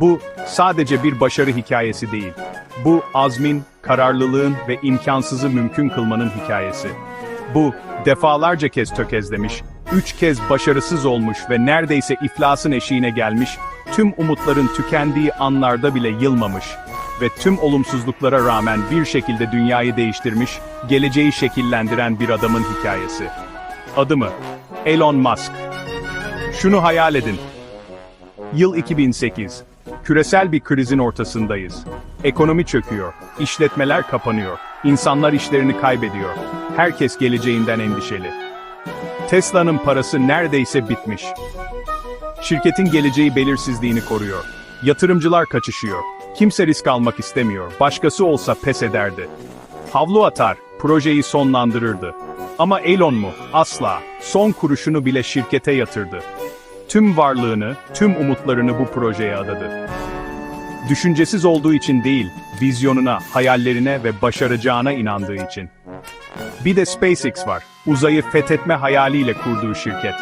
Bu sadece bir başarı hikayesi değil. Bu azmin, kararlılığın ve imkansızı mümkün kılmanın hikayesi. Bu defalarca kez tökezlemiş, üç kez başarısız olmuş ve neredeyse iflasın eşiğine gelmiş, tüm umutların tükendiği anlarda bile yılmamış ve tüm olumsuzluklara rağmen bir şekilde dünyayı değiştirmiş, geleceği şekillendiren bir adamın hikayesi. Adı mı? Elon Musk. Şunu hayal edin. Yıl 2008. Küresel bir krizin ortasındayız. Ekonomi çöküyor, işletmeler kapanıyor, insanlar işlerini kaybediyor. Herkes geleceğinden endişeli. Tesla'nın parası neredeyse bitmiş. Şirketin geleceği belirsizliğini koruyor. Yatırımcılar kaçışıyor. Kimse risk almak istemiyor. Başkası olsa pes ederdi. Havlu atar, projeyi sonlandırırdı. Ama Elon mu? Asla. Son kuruşunu bile şirkete yatırdı. Tüm varlığını, tüm umutlarını bu projeye adadı. Düşüncesiz olduğu için değil, vizyonuna, hayallerine ve başaracağına inandığı için. Bir de SpaceX var, uzayı fethetme hayaliyle kurduğu şirket.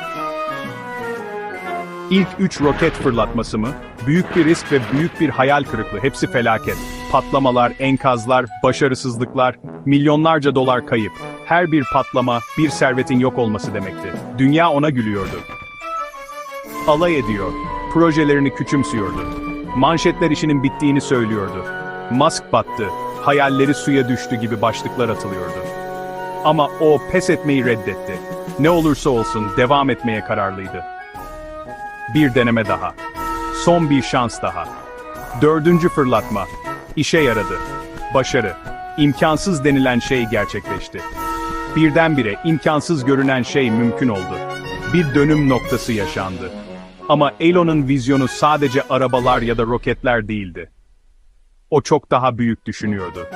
İlk üç roket fırlatması mı? Büyük bir risk ve büyük bir hayal kırıklığı, hepsi felaket. Patlamalar, enkazlar, başarısızlıklar, milyonlarca dolar kayıp. Her bir patlama, bir servetin yok olması demekti. Dünya ona gülüyordu. Alay ediyor, projelerini küçümsüyordu. Manşetler işinin bittiğini söylüyordu. Musk battı, hayalleri suya düştü gibi başlıklar atılıyordu. Ama o pes etmeyi reddetti. Ne olursa olsun devam etmeye kararlıydı. Bir deneme daha. Son bir şans daha. Dördüncü fırlatma. İşe yaradı. Başarı. İmkansız denilen şey gerçekleşti. Birdenbire imkansız görünen şey mümkün oldu. Bir dönüm noktası yaşandı. Ama Elon'un vizyonu sadece arabalar ya da roketler değildi. O çok daha büyük düşünüyordu.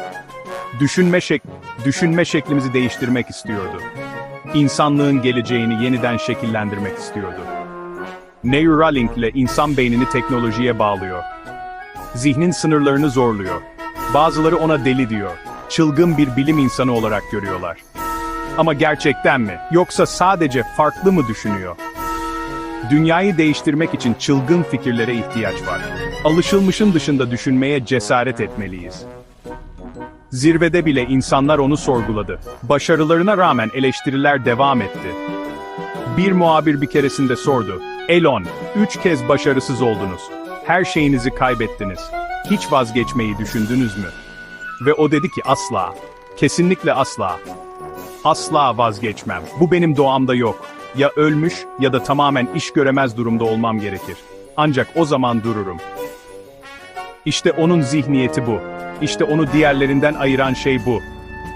Düşünme şek düşünme şeklimizi değiştirmek istiyordu. İnsanlığın geleceğini yeniden şekillendirmek istiyordu. Neuralink ile insan beynini teknolojiye bağlıyor. Zihnin sınırlarını zorluyor. Bazıları ona deli diyor. Çılgın bir bilim insanı olarak görüyorlar. Ama gerçekten mi? Yoksa sadece farklı mı düşünüyor? Dünyayı değiştirmek için çılgın fikirlere ihtiyaç var. Alışılmışın dışında düşünmeye cesaret etmeliyiz. Zirvede bile insanlar onu sorguladı. Başarılarına rağmen eleştiriler devam etti. Bir muhabir bir keresinde sordu. Elon, üç kez başarısız oldunuz. Her şeyinizi kaybettiniz. Hiç vazgeçmeyi düşündünüz mü? Ve o dedi ki asla. Kesinlikle asla. Asla vazgeçmem. Bu benim doğamda yok. Ya ölmüş ya da tamamen iş göremez durumda olmam gerekir. Ancak o zaman dururum. İşte onun zihniyeti bu. İşte onu diğerlerinden ayıran şey bu.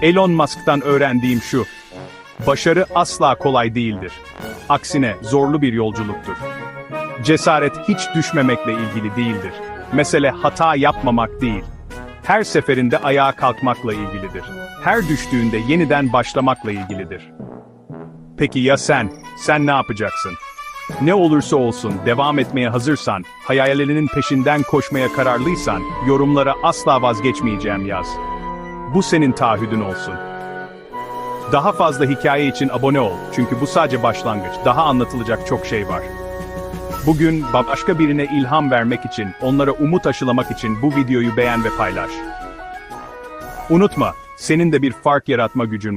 Elon Musk'tan öğrendiğim şu. Başarı asla kolay değildir. Aksine zorlu bir yolculuktur. Cesaret hiç düşmemekle ilgili değildir. Mesele hata yapmamak değil. Her seferinde ayağa kalkmakla ilgilidir. Her düştüğünde yeniden başlamakla ilgilidir. Peki ya sen? Sen ne yapacaksın? Ne olursa olsun devam etmeye hazırsan, hayallerinin peşinden koşmaya kararlıysan, yorumlara asla vazgeçmeyeceğim yaz. Bu senin taahhüdün olsun. Daha fazla hikaye için abone ol çünkü bu sadece başlangıç. Daha anlatılacak çok şey var. Bugün başka birine ilham vermek için, onlara umut aşılamak için bu videoyu beğen ve paylaş. Unutma, senin de bir fark yaratma gücün